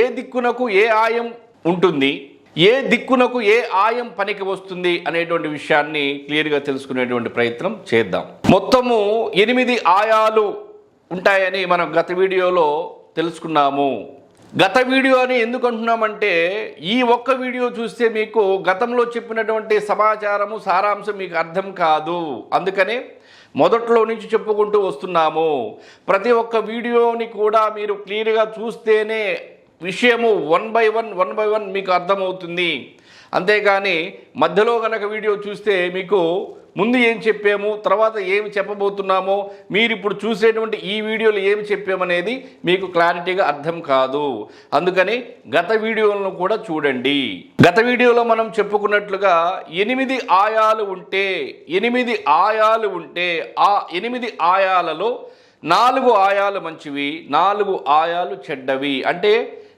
ఏ దిక్కునకు ఏ ఆయం ఉంటుంది? ఏ దిక్కునకు ఏ ఆయం పనికి వస్తుంది అనేటువంటి విషయాన్ని క్లియర్గా తెలుసుకునేటువంటి ప్రయత్నం చేద్దాం. మొత్తము ఎనిమిది ఆయాలు ఉంటాయని మనం గత వీడియోలో తెలుసుకున్నాము. గత వీడియోని ఎందుకు అంటున్నామంటే ఈ ఒక్క వీడియో చూస్తే మీకు గతంలో చెప్పినటువంటి సమాచారము సారాంశం మీకు అర్థం కాదు. అందుకనే మొదట్లో నుంచి చెప్పుకుంటూ వస్తున్నాము. ప్రతి ఒక్క వీడియోని కూడా మీరు క్లియర్గా చూస్తేనే విషయము one by one one by one మీకు అర్థమవుతుంది. అంతేగాని మధ్యలో కనుక వీడియో చూస్తే మీకు ముందు ఏం చెప్పాము తర్వాత ఏమి చెప్పబోతున్నామో మీరు ఇప్పుడు చూసేటువంటి ఈ వీడియోలు ఏమి చెప్పామనేది మీకు క్లారిటీగా అర్థం కాదు. అందుకని గత వీడియోలను కూడా చూడండి. గత వీడియోలో మనం చెప్పుకున్నట్లుగా ఎనిమిది ఆయాలు ఉంటే ఎనిమిది ఆయాలు ఉంటే ఆ ఎనిమిది ఆయాలలో నాలుగు ఆయాలు మంచివి నాలుగు ఆయాలు చెడ్డవి. అంటే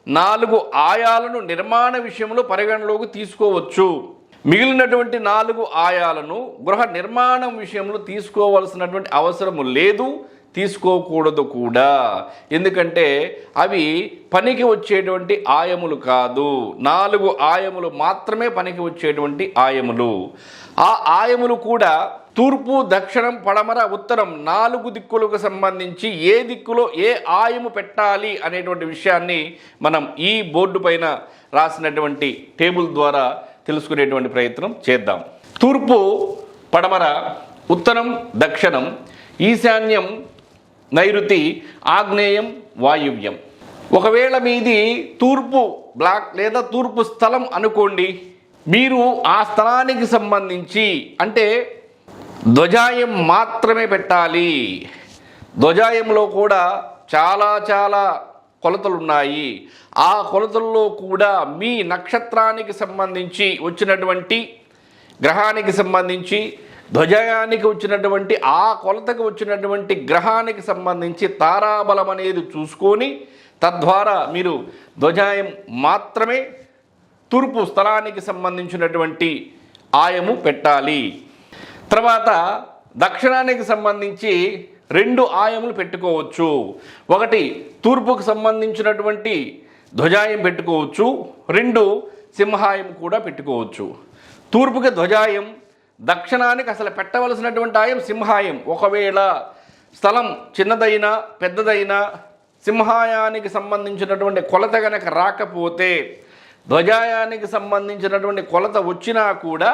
నాలుగు ఆయాలను నిర్మాణ విషయంలో పరిగణలోకి తీసుకోవచ్చు. మిగిలినటువంటి నాలుగు ఆయాలను గృహ నిర్మాణం విషయంలో తీసుకోవాల్సినటువంటి అవసరము లేదు. తీసుకోకూడదు కూడా. ఎందుకంటే అవి పనికి వచ్చేటువంటి ఆయములు కాదు. నాలుగు ఆయములు మాత్రమే పనికి వచ్చేటువంటి ఆయములు. ఆ ఆయములు కూడా తూర్పు దక్షిణం పడమర ఉత్తరం నాలుగు దిక్కులకు సంబంధించి ఏ దిక్కులో ఏ ఆయము పెట్టాలి అనేటువంటి విషయాన్ని మనం ఈ బోర్డు పైన రాసినటువంటి టేబుల్ ద్వారా తెలుసుకునేటువంటి ప్రయత్నం చేద్దాం. తూర్పు పడమర ఉత్తరం దక్షిణం ఈశాన్యం నైరుతి ఆగ్నేయం వాయువ్యం. ఒకవేళ మీది తూర్పు బ్లాక్ లేదా తూర్పు స్థలం అనుకోండి మీరు ఆ స్థలానికి సంబంధించి అంటే ధ్వజాయం మాత్రమే పెట్టాలి. ధ్వజాయంలో కూడా చాలా చాలా కొలతలు ఉన్నాయి ఆ కొలతల్లో కూడా మీ నక్షత్రానికి సంబంధించి వచ్చినటువంటి గ్రహానికి సంబంధించి ధ్వజయానికి వచ్చినటువంటి ఆ కొలతకు వచ్చినటువంటి గ్రహానికి సంబంధించి తారాబలం అనేది చూసుకొని తద్వారా మీరు ధ్వజాయం మాత్రమే తూర్పు స్థలానికి సంబంధించినటువంటి ఆయము పెట్టాలి. తర్వాత దక్షిణానికి సంబంధించి రెండు ఆయములు పెట్టుకోవచ్చు. ఒకటి తూర్పుకు సంబంధించినటువంటి ధ్వజాయం పెట్టుకోవచ్చు. రెండు సింహాయం కూడా పెట్టుకోవచ్చు. తూర్పుకి ధ్వజాయం దక్షిణానికి అసలు పెట్టవలసినటువంటి ఆయం సింహాయం. ఒకవేళ స్థలం చిన్నదైనా పెద్దదైనా సింహాయానికి సంబంధించినటువంటి కొలత గనక రాకపోతే ధ్వజాయానికి సంబంధించినటువంటి కొలత వచ్చినా కూడా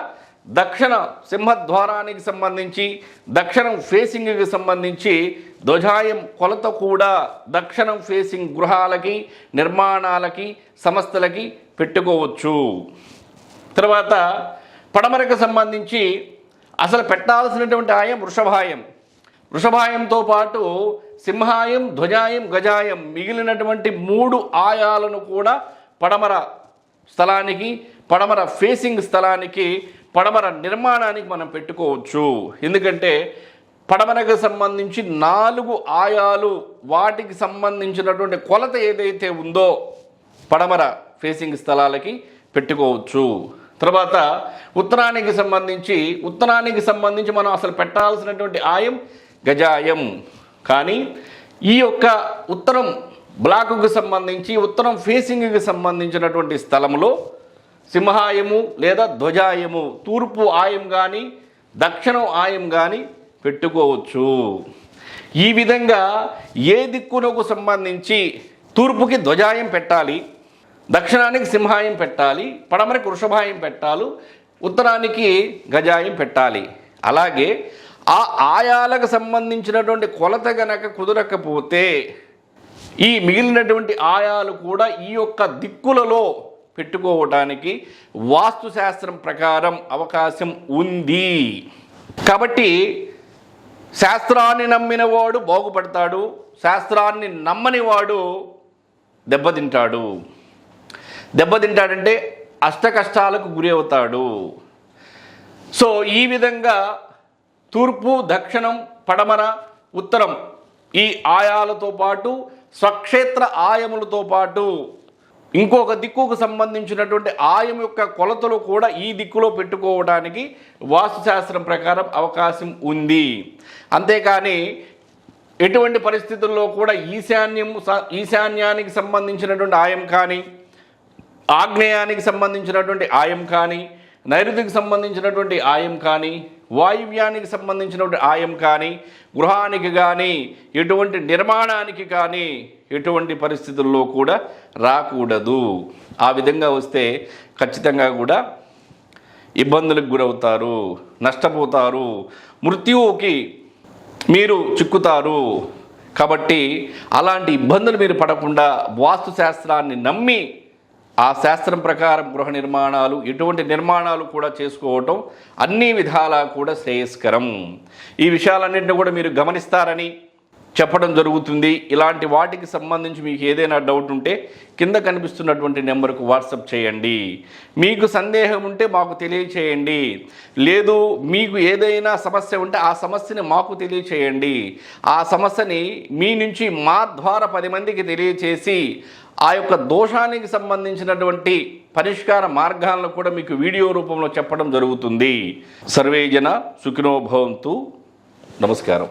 దక్షిణ సింహద్వారానికి సంబంధించి దక్షిణం ఫేసింగ్కి సంబంధించి ధ్వజాయం కొలత కూడా దక్షిణం ఫేసింగ్ గృహాలకి నిర్మాణాలకి సంస్థలకి పెట్టుకోవచ్చు. తర్వాత పడమరకు సంబంధించి అసలు పెట్టాల్సినటువంటి ఆయం వృషభాయం. వృషభాయంతో పాటు సింహాయం ధ్వజాయం గజాయం మిగిలినటువంటి మూడు ఆయాలను కూడా పడమర స్థలానికి పడమర ఫేసింగ్ స్థలానికి పడమర నిర్మాణానికి మనం పెట్టుకోవచ్చు. ఎందుకంటే పడమరకు సంబంధించి నాలుగు ఆయాలు వాటికి సంబంధించినటువంటి కొలత ఏదైతే ఉందో పడమర ఫేసింగ్ స్థలాలకి పెట్టుకోవచ్చు. తర్వాత ఉత్తరానికి సంబంధించి ఉత్తరానికి సంబంధించి మనం అసలు పెట్టాల్సినటువంటి ఆయం గజాయం. కానీ ఈ యొక్క ఉత్తరం బ్లాకుకు సంబంధించి ఉత్తరం ఫేసింగ్కి సంబంధించినటువంటి స్థలంలో సింహాయము లేదా ధ్వజాయము తూర్పు ఆయం కానీ దక్షిణం ఆయం కానీ పెట్టుకోవచ్చు. ఈ విధంగా ఏ దిక్కునకు సంబంధించి తూర్పుకి ధ్వజాయం పెట్టాలి? దక్షిణానికి సింహాయం పెట్టాలి పడమరకు వృషభాయం పెట్టాలి ఉత్తరానికి గజాయం పెట్టాలి. అలాగే ఆ ఆయాలకు సంబంధించినటువంటి కొలత గనక కుదరకపోతే ఈ మిగిలినటువంటి ఆయాలు కూడా ఈ యొక్క దిక్కులలో పెట్టుకోవటానికి వాస్తుశాస్త్రం ప్రకారం అవకాశం ఉంది. కాబట్టి శాస్త్రాన్ని నమ్మినవాడు బాగుపడతాడు శాస్త్రాన్ని నమ్మని వాడు దెబ్బతింటాడు. దెబ్బతింటాడంటే అష్ట కష్టాలకు గురి అవుతాడు. సో ఈ విధంగా తూర్పు దక్షిణం పడమర ఉత్తరం ఈ ఆయాలతో పాటు స్వక్షేత్ర ఆయములతో పాటు ఇంకొక దిక్కుకు సంబంధించినటువంటి ఆయం యొక్క కొలతలు కూడా ఈ దిక్కులో పెట్టుకోవడానికి వాస్తుశాస్త్రం ప్రకారం అవకాశం ఉంది. అంతేకాని ఎటువంటి పరిస్థితుల్లో కూడా ఈశాన్యం స- ఈశాన్యానికి సంబంధించినటువంటి ఆయం కానీ ఆగ్నేయానికి సంబంధించినటువంటి ఆయం కానీ నైరుతికి సంబంధించినటువంటి ఆయం కానీ వాయువ్యానికి సంబంధించినటువంటి ఆయం కానీ గృహానికి కానీ ఎటువంటి నిర్మాణానికి కానీ ఎటువంటి పరిస్థితుల్లో కూడా రాకూడదు. ఆ విధంగా వస్తే ఖచ్చితంగా కూడా ఇబ్బందులకు గురవుతారు నష్టపోతారు మృత్యువుకి మీరు చిక్కుతారు. కాబట్టి అలాంటి ఇబ్బందులు మీరు పడకుండా వాస్తు శాస్త్రాన్ని నమ్మి ఆ శాస్త్రం ప్రకారం గృహ నిర్మాణాలు ఇటువంటి నిర్మాణాలు కూడా చేసుకోవటం అన్ని విధాలా కూడా శ్రేయస్కరం. ఈ విషయాలన్నింటినీ కూడా మీరు గమనిస్తారని చెప్పడం జరుగుతుంది. ఇలాంటి వాటికి సంబంధించి మీకు ఏదైనా డౌట్ ఉంటే కింద కనిపిస్తున్నటువంటి నెంబర్కు వాట్సప్ చేయండి. మీకు సందేహం ఉంటే మాకు తెలియచేయండి. లేదు మీకు ఏదైనా సమస్య ఉంటే ఆ సమస్యని మాకు తెలియచేయండి. ఆ సమస్యని మీ నుంచి మా ద్వారా పది మందికి తెలియచేసి ఆ యొక్క దోషానికి సంబంధించినటువంటి పరిష్కార మార్గాలను కూడా మీకు వీడియో రూపంలో చెప్పడం జరుగుతుంది. సర్వేజన సుఖినో భవంతు. నమస్కారం.